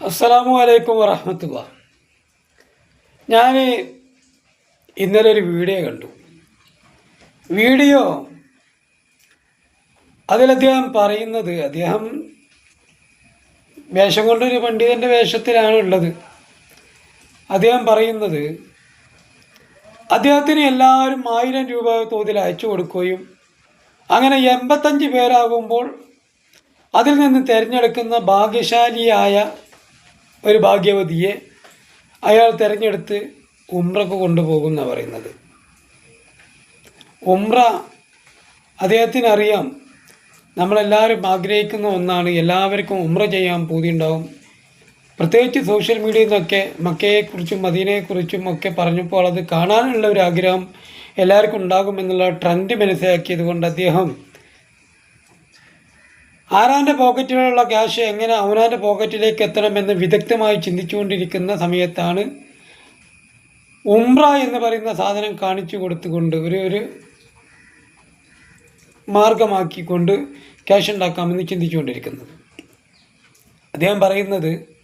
അസ്സലാമു അലൈക്കും വറഹമത്തുള്ള. ഞാൻ ഇന്നലെ ഒരു വീഡിയോ കണ്ടു. വീഡിയോ അതിൽ അദ്ദേഹം പറയുന്നത് അദ്ദേഹം വേഷം കൊണ്ടൊരു പണ്ഡിതന്റെ വേഷത്തിലാണ് ഉള്ളത്. അദ്ദേഹം പറയുന്നത് അദ്ദേഹത്തിന് എല്ലാവരും ആയിരം രൂപ തോതിൽ അയച്ചു കൊടുക്കുകയും അങ്ങനെ എൺപത്തഞ്ച് പേരാകുമ്പോൾ അതിൽ നിന്ന് തിരഞ്ഞെടുക്കുന്ന ഭാഗ്യശാലിയായ ഒരു ഭാഗ്യവതിയെ അയാൾ തിരഞ്ഞെടുത്ത് ഉംറക്ക് കൊണ്ടുപോകുന്ന പറയുന്നത്. ഉംറ അദ്ദേഹത്തിനറിയാം നമ്മളെല്ലാവരും ആഗ്രഹിക്കുന്ന ഒന്നാണ് എല്ലാവർക്കും ഉംറ ചെയ്യാൻ പൂതിയുണ്ടാവും. പ്രത്യേകിച്ച് സോഷ്യൽ മീഡിയയിൽ നിന്നൊക്കെ മക്കയെക്കുറിച്ചും മദീനയെക്കുറിച്ചും ഒക്കെ പറഞ്ഞപ്പോൾ അത് കാണാനുള്ള ഒരു ആഗ്രഹം എല്ലാവർക്കും ഉണ്ടാകുമെന്നുള്ള ട്രെൻഡ് മനസ്സിലാക്കിയത് കൊണ്ട് അദ്ദേഹം ആരാന്റെ പോക്കറ്റിലുള്ള ക്യാഷ് എങ്ങനെ അവനാന്റെ പോക്കറ്റിലേക്ക് എത്തണമെന്ന് വിദഗ്ധമായി ചിന്തിച്ചുകൊണ്ടിരിക്കുന്ന സമയത്താണ് ഉംറ എന്ന് പറയുന്ന സാധനം കാണിച്ചു കൊടുത്തുകൊണ്ട് ഒരു ഒരു മാർഗമാക്കിക്കൊണ്ട് ക്യാഷ് ഉണ്ടാക്കാമെന്ന് ചിന്തിച്ചുകൊണ്ടിരിക്കുന്നത്. അദ്ദേഹം പറയുന്നത്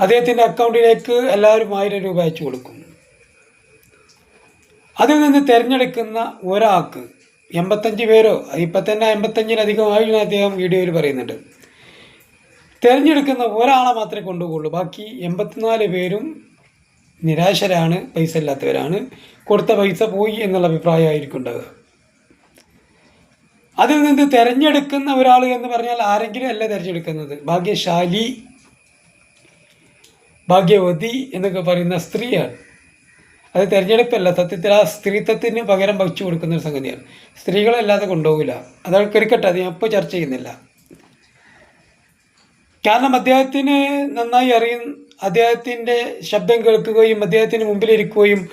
അദ്ദേഹത്തിന്റെ അക്കൗണ്ടിലേക്ക് എല്ലാവരും ആയിരം രൂപ അയച്ചു കൊടുക്കും. അതിൽ നിന്ന് തിരഞ്ഞെടുക്കുന്ന ഒരാൾക്ക് എൺപത്തഞ്ച് പേരോ? ഇപ്പം തന്നെ എൺപത്തഞ്ചിലധികമായി എന്ന് അദ്ദേഹം വീഡിയോയിൽ പറയുന്നുണ്ട്. തിരഞ്ഞെടുക്കുന്ന ഒരാളെ മാത്രമേ കൊണ്ടുപോകുള്ളൂ. ബാക്കി എൺപത്തിനാല് പേരും നിരാശരാണ് പൈസ ഇല്ലാത്തവരാണ്. കൊടുത്ത പൈസ പോയി എന്നുള്ള അഭിപ്രായമായിരിക്കും അതിൽ നിന്ന് തിരഞ്ഞെടുക്കുന്ന ഒരാൾ എന്ന് പറഞ്ഞാൽ ആരെങ്കിലും അല്ല തിരഞ്ഞെടുക്കുന്നത്? ഭാഗ്യശാലി ഭാഗ്യവതി എന്നൊക്കെ പറയുന്ന സ്ത്രീയാണ്. അത് തിരഞ്ഞെടുപ്പല്ല. സത്യത്തിൽ ആ സ്ത്രീത്വത്തിന് പകരം വഹിച്ചു കൊടുക്കുന്ന ഒരു സംഗതിയാണ്. സ്ത്രീകളല്ലാതെ കൊണ്ടുപോകില്ല. അത് ക്രിക്കറ്റ് അത് ഞാൻ ഇപ്പോൾ ചർച്ച ചെയ്യുന്നില്ല. കാരണം അദ്ദേഹത്തിന് നന്നായി അറിയും അദ്ദേഹത്തിന്റെ ശബ്ദം കേൾക്കുകയും അദ്ദേഹത്തിന് മുമ്പിലിരിക്കുകയും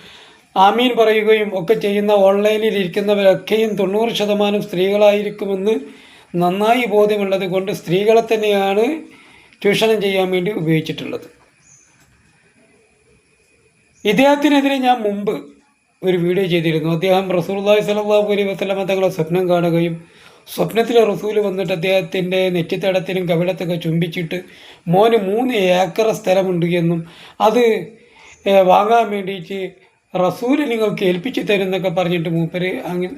ആമീൻ പറയുകയും ഒക്കെ ചെയ്യുന്ന ഓൺലൈനിൽ ഇരിക്കുന്നവരൊക്കെയും തൊണ്ണൂറ് ശതമാനം സ്ത്രീകളായിരിക്കുമെന്ന് നന്നായി ബോധ്യമുള്ളത് കൊണ്ട് സ്ത്രീകളെ തന്നെയാണ് ചൂഷണം ചെയ്യാൻ വേണ്ടി ഉപയോഗിച്ചിട്ടുള്ളത്. ഇദ്ദേഹത്തിനെതിരെ ഞാൻ മുമ്പ് ഒരു വീഡിയോ ചെയ്തിരുന്നു. അദ്ദേഹം റസൂൽല്ലാഹി സ്വല്ലല്ലാഹു അലൈ വസല്ലമ തങ്ങളെ സ്വപ്നം കാണുകയും സ്വപ്നത്തിലെ റസൂൽ വന്നിട്ട് അദ്ദേഹത്തിന്റെ നെറ്റിത്തടത്തിനും കവിടത്തൊക്കെ ചുംബിച്ചിട്ട് മോന് മൂന്ന് ഏക്കർ സ്ഥലമുണ്ട് എന്നും അത് വാങ്ങാൻ വേണ്ടിയിട്ട് റസൂൽ നിങ്ങൾക്ക് ഏൽപ്പിച്ചു തരും എന്നൊക്കെ പറഞ്ഞിട്ട് മൂപ്പര് അങ്ങനെ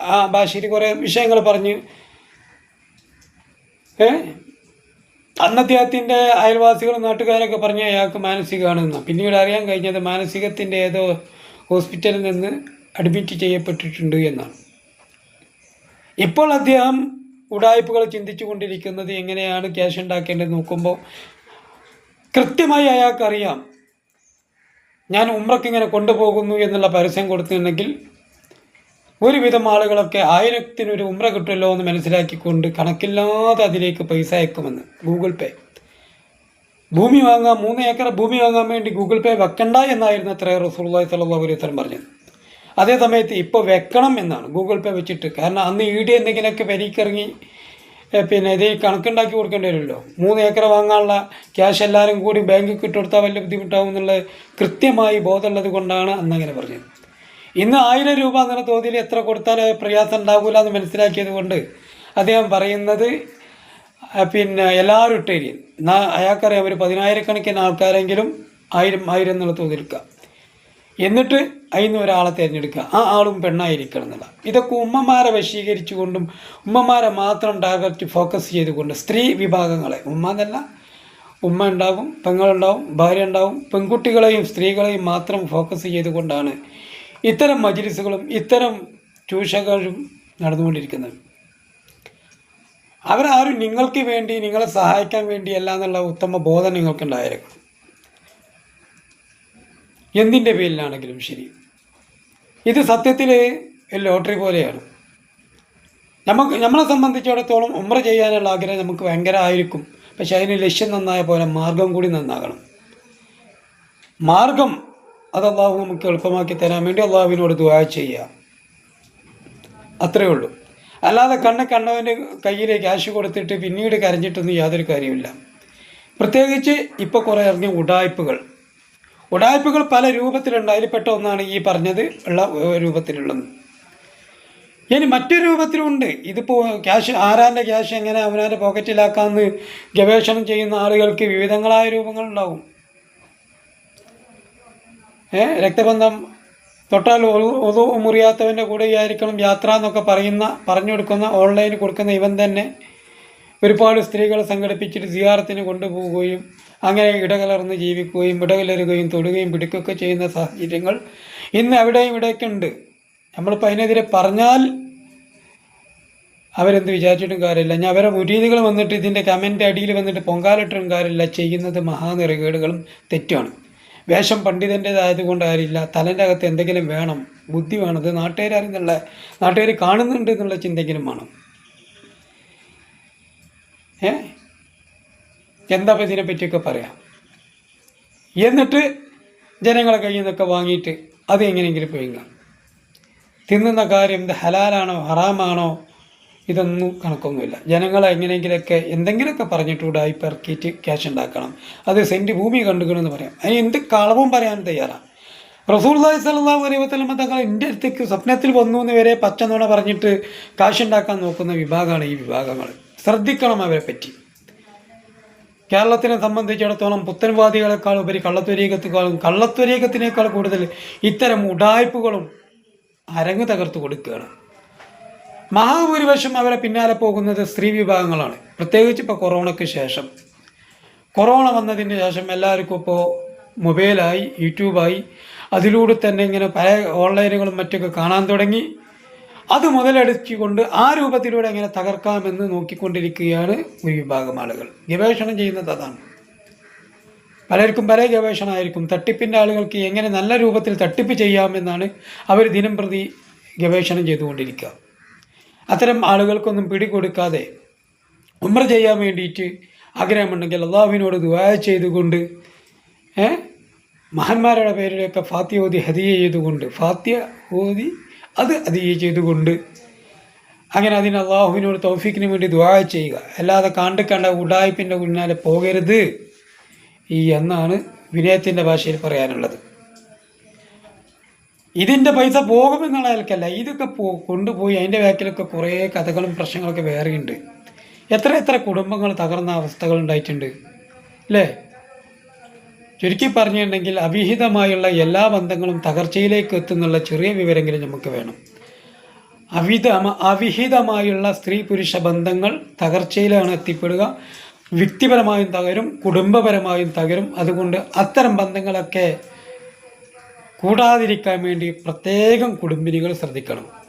ആ ഭാഷയിൽ കുറേ വിഷയങ്ങൾ പറഞ്ഞ് അന്ന് അദ്ദേഹത്തിന്റെ അയൽവാസികളും നാട്ടുകാരൊക്കെ പറഞ്ഞ അയാൾക്ക് മാനസികമാണെന്ന്. പിന്നീട് അറിയാൻ കഴിഞ്ഞത് മാനസികത്തിന്റെ ഏതോ ഹോസ്പിറ്റലിൽ നിന്ന് അഡ്മിറ്റ് ചെയ്യപ്പെട്ടിട്ടുണ്ട് എന്നാണ്. ഇപ്പോൾ അദ്ദേഹം ഉടായ്പകൾ ചിന്തിച്ചു കൊണ്ടിരിക്കുന്നത് എങ്ങനെയാണ് ക്യാഷ് ഉണ്ടാക്കേണ്ടത് നോക്കുമ്പോൾ കൃത്യമായി അയാൾക്കറിയാം. ഞാൻ ഉമ്രക്ക് ഇങ്ങനെ കൊണ്ടുപോകുന്നു എന്നുള്ള പരസ്യം കൊടുത്തിട്ടുണ്ടെങ്കിൽ ഒരുവിധം ആളുകളൊക്കെ ആയിരത്തിനൊരു ഉമ്ര കിട്ടുമല്ലോ എന്ന് മനസ്സിലാക്കിക്കൊണ്ട് കണക്കില്ലാതെ അതിലേക്ക് പൈസ അയക്കുമെന്ന് ഗൂഗിൾ പേ. ഭൂമി വാങ്ങാൻ മൂന്ന് ഏക്കർ ഭൂമി വാങ്ങാൻ വേണ്ടി ഗൂഗിൾ പേ വെക്കണ്ട എന്നായിരുന്നു അത്ര റസൂള്ളി അലൈഹി സ്വലം പറഞ്ഞത്. അതേ സമയത്ത് ഇപ്പോൾ വെക്കണം എന്നാണ് ഗൂഗിൾ പേ വെച്ചിട്ട്. കാരണം അന്ന് ഇ ഡി എന്തെങ്കിലുമൊക്കെ പരിക്കിറങ്ങി പിന്നെ ഇത് കണക്കുണ്ടാക്കി കൊടുക്കേണ്ടി വരുമല്ലോ. മൂന്ന് ഏക്കർ വാങ്ങാനുള്ള ക്യാഷ് എല്ലാവരും കൂടി ബാങ്കിൽ കിട്ടുകൊടുത്താൽ വലിയ ബുദ്ധിമുട്ടാവും എന്നുള്ളത് കൃത്യമായി ബോധമുള്ളത് കൊണ്ടാണ് അന്നങ്ങനെ പറഞ്ഞത്. ഇന്ന് ആയിരം രൂപ എന്നുള്ള തോതിൽ എത്ര കൊടുത്താൽ പ്രയാസം ഉണ്ടാകില്ല എന്ന് മനസ്സിലാക്കിയത് കൊണ്ട് അദ്ദേഹം പറയുന്നത് പിന്നെ എല്ലാവരും ഇട്ടേരിയും എന്നാൽ അയാൾക്കറിയാം ഒരു പതിനായിരക്കണക്കിന് ആൾക്കാരെങ്കിലും ആയിരം ആയിരം എന്നുള്ള തോതിലെടുക്കുക എന്നിട്ട് അതിന് ഒരാളെ തിരഞ്ഞെടുക്കുക. ആ ആളും പെണ്ണായിരിക്കണം എന്നുള്ള. ഇതൊക്കെ ഉമ്മമാരെ വശീകരിച്ചുകൊണ്ടും ഉമ്മമാരെ മാത്രം ടാർഗറ്റ് ഫോക്കസ് ചെയ്തുകൊണ്ട് സ്ത്രീ വിഭാഗങ്ങളെ. ഉമ്മ എന്നല്ല ഉമ്മ ഉണ്ടാവും പെങ്ങളുണ്ടാവും ഭാര്യ ഉണ്ടാവും പെൺകുട്ടികളെയും സ്ത്രീകളെയും മാത്രം ഫോക്കസ് ചെയ്തുകൊണ്ടാണ് ഇത്തരം മജിലിസുകളും ഇത്തരം ചൂഷകളും നടന്നുകൊണ്ടിരിക്കുന്നത്. അവരാരും നിങ്ങൾക്ക് വേണ്ടി നിങ്ങളെ സഹായിക്കാൻ വേണ്ടിയല്ല എന്നുള്ള ഉത്തമ ബോധം നിങ്ങൾക്കുണ്ടായിരിക്കണം എന്തിന്റെ പേരിലാണെങ്കിലും ശരി. ഇത് സത്യത്തിൽ ലോട്ടറി പോലെയാണ്. നമുക്ക് നമ്മളെ സംബന്ധിച്ചിടത്തോളം ഉമ്ര ചെയ്യാനുള്ള ആഗ്രഹം നമുക്ക് ഭയങ്കര ആയിരിക്കും പക്ഷെ അതിന് ലക്ഷ്യം നന്നായ പോലെ മാർഗം കൂടി നന്നാകണം. മാർഗം അത് അള്ളാഹു നമുക്ക് എളുപ്പമാക്കി തരാൻ വേണ്ടി അള്ളാഹുവിനോട് ദുആ ചെയ്യുക അത്രയേ ഉള്ളൂ അല്ലാതെ കണ്ണ് കണ്ണവന്റെ കയ്യിലേക്ക് ക്യാഷ് കൊടുത്തിട്ട് പിന്നീട് കരഞ്ഞിട്ടൊന്നും യാതൊരു കാര്യമില്ല പ്രത്യേകിച്ച് ഇപ്പോൾ കുറേ ഇറങ്ങിയ ഉടായ്പകൾ. ഉടായ്പകൾ പല രൂപത്തിലുണ്ട്. അതിൽപ്പെട്ട ഒന്നാണ് ഈ പറഞ്ഞത് ഉള്ള രൂപത്തിലുള്ളത്. ഇനി മറ്റൊരു രൂപത്തിലുണ്ട്. ഇതിപ്പോൾ ക്യാഷ് ആരാന്റെ ക്യാഷ് എങ്ങനെ അവനാന്റെ പോക്കറ്റിലാക്കാമെന്ന് ഗവേഷണം ചെയ്യുന്ന ആളുകൾക്ക് വിവിധങ്ങളായ രൂപങ്ങളുണ്ടാവും രക്തബന്ധം തൊട്ടാൽ ഒതു മുറിയാത്തവന്റെ കൂടെ ആയിരിക്കണം യാത്ര എന്നൊക്കെ പറയുന്ന പറഞ്ഞു കൊടുക്കുന്ന ഓൺലൈനിൽ കൊടുക്കുന്ന ഇവൻ തന്നെ ഒരുപാട് സ്ത്രീകളെ സംഘടിപ്പിച്ചിട്ട് സിയാറത്തിന് കൊണ്ടുപോവുകയും അങ്ങനെ ഇടകലർന്ന് ജീവിക്കുകയും ഇടകലരുകയും തൊടുകയും പിടിക്കുകയൊക്കെ ചെയ്യുന്ന സാഹചര്യങ്ങൾ ഇന്ന് അവിടെയും ഇവിടെയൊക്കെ ഉണ്ട്. നമ്മളിപ്പോൾ അതിനെതിരെ പറഞ്ഞാൽ അവരെന്ത് വിചാരിച്ചിട്ടും കാര്യമില്ല. ഞാൻ അവരെ മുരീതികൾ വന്നിട്ട് ഇതിന്റെ കമന്റ് അടിയിൽ വന്നിട്ട് പൊങ്കാലിട്ടും കാര്യമില്ല. ചെയ്യുന്നത് മഹാനിറകേടുകളും തെറ്റാണ് വേഷം പണ്ഡിതന്റേതായതുകൊണ്ട് കാര്യമില്ല തലന്റെ അകത്ത് എന്തെങ്കിലും വേണം ബുദ്ധി വേണം ഇത് നാട്ടുകാരറിയുന്നുള്ള നാട്ടുകാർ കാണുന്നുണ്ട് എന്നുള്ള ചിന്തെങ്കിലും വേണം. ഏ? എന്താ ഇതിനെ പറ്റിയൊക്കെ പറയാം. എന്നിട്ട് ജനങ്ങളെ കയ്യിൽ നിന്നൊക്കെ വാങ്ങിയിട്ട് അത് എങ്ങനെയെങ്കിലും പോയിങ്ങാം തിന്നുന്ന കാര്യം ഇത് ഹലാലാണോ ഹറാമാണോ ഇതൊന്നും കണക്കൊന്നുമില്ല. ജനങ്ങളെ എങ്ങനെയെങ്കിലൊക്കെ എന്തെങ്കിലുമൊക്കെ പറഞ്ഞിട്ടുകൂടെ ഈ പെർക്കീറ്റ് ക്യാഷ് ഉണ്ടാക്കണം. അത് സെന്റ് ഭൂമി കണ്ടുകണമെന്ന് പറയാം. അതിന് എന്ത് കളവും പറയാൻ തയ്യാറാണ് റസൂർലായി സാഹിസ്ലാ അലൈഹി വസ്ലമ തങ്ങൾ എന്റെ അടുത്തേക്ക് സ്വപ്നത്തിൽ വന്നു എന്ന് വരെ പച്ചനുണ പറഞ്ഞിട്ട് കാശുണ്ടാക്കാൻ നോക്കുന്ന വിഭാഗമാണ് ഈ വിഭാഗങ്ങൾ. ശ്രദ്ധിക്കണം അവരെ പറ്റി. കേരളത്തിനെ സംബന്ധിച്ചിടത്തോളം പുത്തൻവാദികളെക്കാൾ ഉപരി കള്ളത്വരീകത്തെക്കാളും കള്ളത്വരീകത്തിനേക്കാൾ കൂടുതൽ ഇത്തരം ഉടായ്പകളും അരങ്ങ് തകർത്ത് കൊടുക്കുകയാണ്. മഹാഭൂരിപക്ഷം അവരെ പിന്നാലെ പോകുന്നത് സ്ത്രീ വിഭാഗങ്ങളാണ്. പ്രത്യേകിച്ച് ഇപ്പോൾ കൊറോണയ്ക്ക് ശേഷം. കൊറോണ വന്നതിന് ശേഷം എല്ലാവർക്കും ഇപ്പോൾ മൊബൈലായി യൂട്യൂബായി. അതിലൂടെ തന്നെ ഇങ്ങനെ പല ഓൺലൈനുകളും മറ്റൊക്കെ കാണാൻ തുടങ്ങി. അത് മുതലെടുക്കൊണ്ട് ആ രൂപത്തിലൂടെ എങ്ങനെ തകർക്കാമെന്ന് നോക്കിക്കൊണ്ടിരിക്കുകയാണ് ഒരു വിഭാഗം ആളുകൾ. ഗവേഷണം ചെയ്യുന്നത് അതാണ്. പലർക്കും പല ഗവേഷണമായിരിക്കും. തട്ടിപ്പിന്റെ ആളുകൾക്ക് എങ്ങനെ നല്ല രൂപത്തിൽ തട്ടിപ്പ് ചെയ്യാമെന്നാണ് അവർ ദിനം പ്രതി ഗവേഷണം ചെയ്തുകൊണ്ടിരിക്കുക. അത്തരം ആളുകൾക്കൊന്നും പിടികൊടുക്കാതെ ഉമ്ര ചെയ്യാൻ വേണ്ടിയിട്ട് ആഗ്രഹമുണ്ടെങ്കിൽ അള്ളാഹുവിനോട് ദുആ ചെയ്തുകൊണ്ട് മഹന്മാരുടെ പേരിലൊക്കെ ഫാത്തി ഓതി ഹദിയ ചെയ്തുകൊണ്ട് ഫാത്തിയ ഓതി അത് ഹതിയ ചെയ്തുകൊണ്ട് അങ്ങനെ അതിന് അള്ളാഹുവിനോട് തൗഫീഖിന് വേണ്ടി ദുആ ചെയ്യുക. അല്ലാതെ കണ്ട് കണ്ട ഉടായ്പിന്റെ പിന്നാലെ പോകരുത് ഈ എന്നാണ് വിനയത്തിന്റെ ഭാഷയിൽ പറയാനുള്ളത്. ഇതിന്റെ പൈസ പോകുമെന്നുള്ള നിലക്കല്ല ഇതൊക്കെ പോ കൊണ്ടുപോയി അതിന്റെ ബാക്കിലൊക്കെ കുറേ കഥകളും പ്രശ്നങ്ങളൊക്കെ വേറെയുണ്ട്. എത്ര എത്ര കുടുംബങ്ങൾ തകർന്ന അവസ്ഥകൾ ഉണ്ടായിട്ടുണ്ട് അല്ലേ? ചുരുക്കി പറഞ്ഞിട്ടുണ്ടെങ്കിൽ അവിഹിതമായുള്ള എല്ലാ ബന്ധങ്ങളും തകർച്ചയിലേക്ക് എത്തുന്നുള്ള ചെറിയ വിവരങ്ങളും നമുക്ക് വേണം. അവിത അവിഹിതമായുള്ള സ്ത്രീ പുരുഷ ബന്ധങ്ങൾ തകർച്ചയിലാണ് എത്തിപ്പെടുക. വ്യക്തിപരമായും തകരും കുടുംബപരമായും തകരും. അതുകൊണ്ട് അത്തരം ബന്ധങ്ങളൊക്കെ കൂടാതിരിക്കാൻ വേണ്ടി പ്രത്യേകം കുടുംബിനികൾ ശ്രദ്ധിക്കണം.